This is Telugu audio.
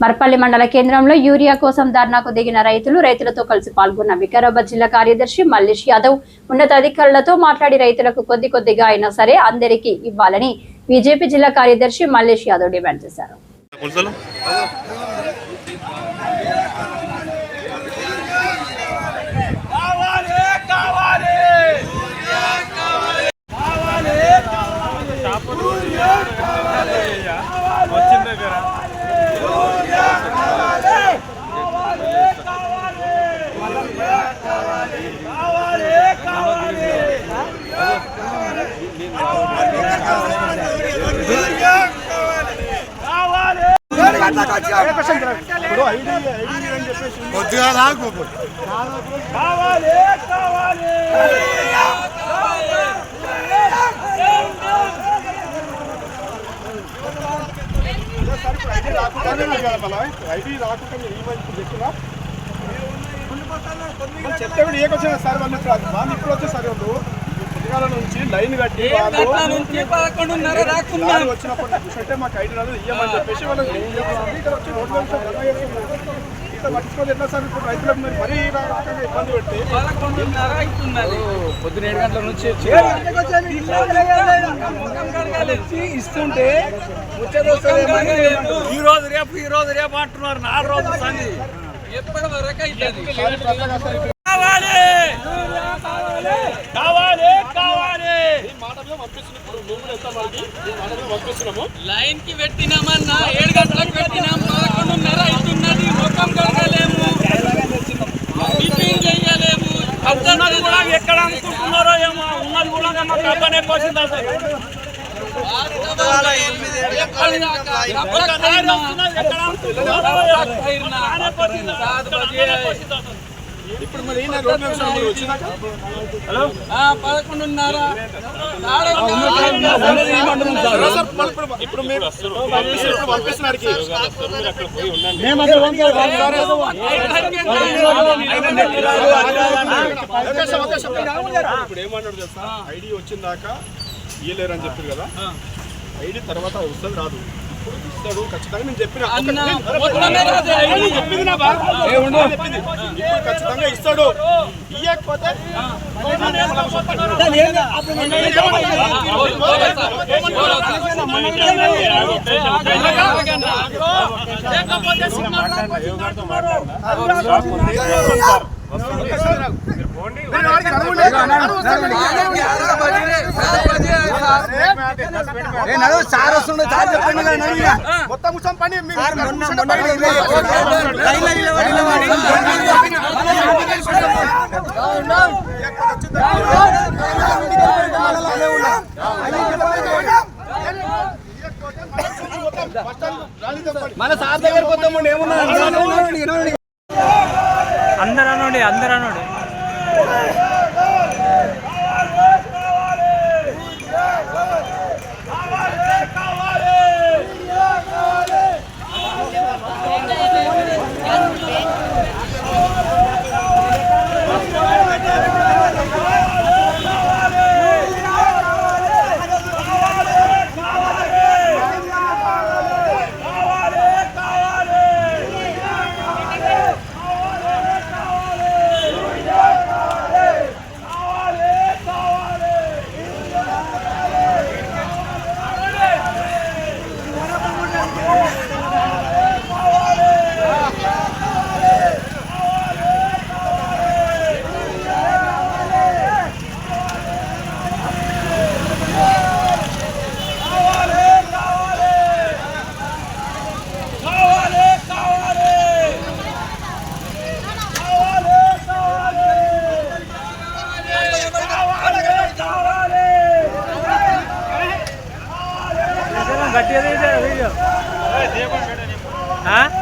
మరపల్లి మండల కేంద్రంలో యూరియా కోసం ధర్నాకు దిగిన రైతులు రైతులతో కలిసి పాల్గొన్న వికారాబాద్ జిల్లా కార్యదర్శి మల్లేష్ యాదవ్ ఉన్నతాధికారులతో మాట్లాడి రైతులకు కొద్ది కొద్దిగా అయినా సరే అందరికీ ఇవ్వాలని బీజేపీ జిల్లా కార్యదర్శి మల్లేష్ యాదవ్ డిమాండ్ చేశారు పులుసలు కావాలి కావాలి కావాలి వచ్చిన దగ్గర కావాలి కావాలి కావాలి కొద్దిగా కావాలి కావాలి ఐడి చెప్తే కూడా ఏకొచ్చిన సార్ వాళ్ళు ఇప్పుడు వాళ్ళు ఇప్పుడు వచ్చే సార్ వాళ్ళు నుంచి లైన్ కట్టి వచ్చినప్పుడు చూసుకుంటే మాకు ఐడి రాదు ఇయ్యమని చెప్పేసి వాళ్ళు ఇయ్యమని ఇక్కడ వచ్చి రోడ్ల మీద ధర్నా చేస్తున్నారు. ఇట్లా పట్టించుకోవాలి ఎట్లా సార్ ఇప్పుడు రైతులకు మరి మరీ ఇలా రకంగా ఇబ్బంది పెట్టి పొద్దున ఏడు గంటల నుంచి ఇస్తుంటే ఈ రోజు రేపు ఈ రోజు రేపు అంటున్నారు. నాలుగు రోజులు సంది ఎప్పటి వరకు అవుతుంది కావాలి కావాలి కావాలి లైన్కి పెట్టినామన్నా ఏడు గంటలకు పెట్టినాం. పదకొండున్నర అవుతున్నది. ముఖం కడగలేము. చెయ్యలేము? ఉన్నది కూడా ఎక్కడ అమ్ముకుంటున్నారో ఏమో. ఉన్నది కూడా మాకు అబ్బనే పోసింది అసలు ఎక్కడ అమ్ముకుంటున్నారో ఇప్పుడు మరి పదకొండున్నర. మళ్ళీ ఇప్పుడు మీరు పంపిస్తున్నారు ఏమన్నాడు తెలుసా? ఐడి వచ్చిన దాకా ఇయ్యలేరు అని చెప్పారు కదా. ఐడి తర్వాత వస్తుంది రాదు. ఇస్తాడు ఖచ్చితంగా నేను చెప్పిన చెప్పింది నా చెప్పింది. ఇప్పుడు ఖచ్చితంగా ఇస్తాడు ఇయ్యకపోతే లేకపోతే సార్ వస్తుండే సార్ చెప్పండి మొత్తం కూర్చొని పని మన సార్ దగ్గర కొత్త ఏమున్నా? అందరూ అనండి అందరూ అనండి ઘટી હા?